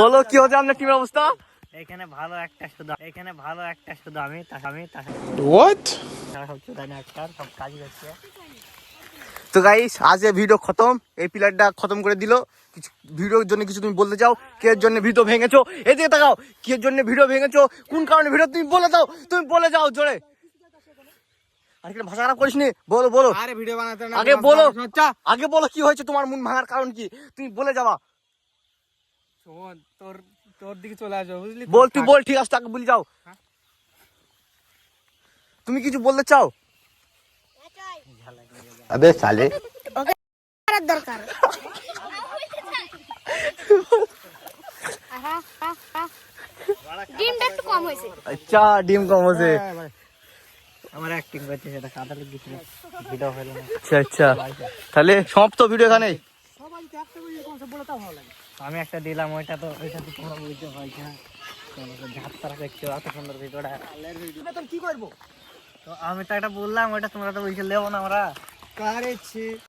বলো কি হচ্ছে? আপনার টিমের অবস্থা? এখানে ভালো একটা শুধু এখানে ভালো একটা শুধু আমি আমি হোয়াট একটা সব কাজ করছে। তো গাইস আজ এই ভিডিও খতম। এই প্লেয়ারটা খতম করে দিল। কিছু ভিডিওর জন্য কিছু তুমি বলতে চাও? কে এর জন্য ভিডিও ভেঙেছো? এদিকে তাকাও। কি এর জন্য ভিডিও ভেঙেছো? কোন কারণে ভিডিও তুমি বলে দাও? তুমি বলে যাও জোরে। আর কি ভাষা খারাপ করিস নি বলো বলো। আরে ভিডিও বানাতে না আগে বলো। আগে বলো কি হয়েছে তোমার মন ভাঙার কারণ কি? তুমি বলে যাবা। শোন তোর তোর দিকে চলে আসো বুঝলি বল তুই বল ঠিক আছে তাকে বলে যাও। তুমি কিছু বলতে চাও? আবে সালে করার দরকার। আহা, আহা। ডিমটা একটু কম হয়েছে। আচ্ছা ডিম কম আছে আমার অ্যাক্টিং করছে সেটা কাদা লেগেছিল ভিডিও হলো না। আচ্ছা আচ্ছা। তাহলে সমাপ্ত ভিডিও এখানে আমি একটা দিলাম ওইটা তো ওইটা তো তোমরা বুঝতে পারছি না। ঝাপ তারা দেখছ এত সুন্দর ভিডিওটা কি করব? তো আমি তো একটা বললাম ওইটা তোমরা তো বলছি লেবো না আমরা কারেছি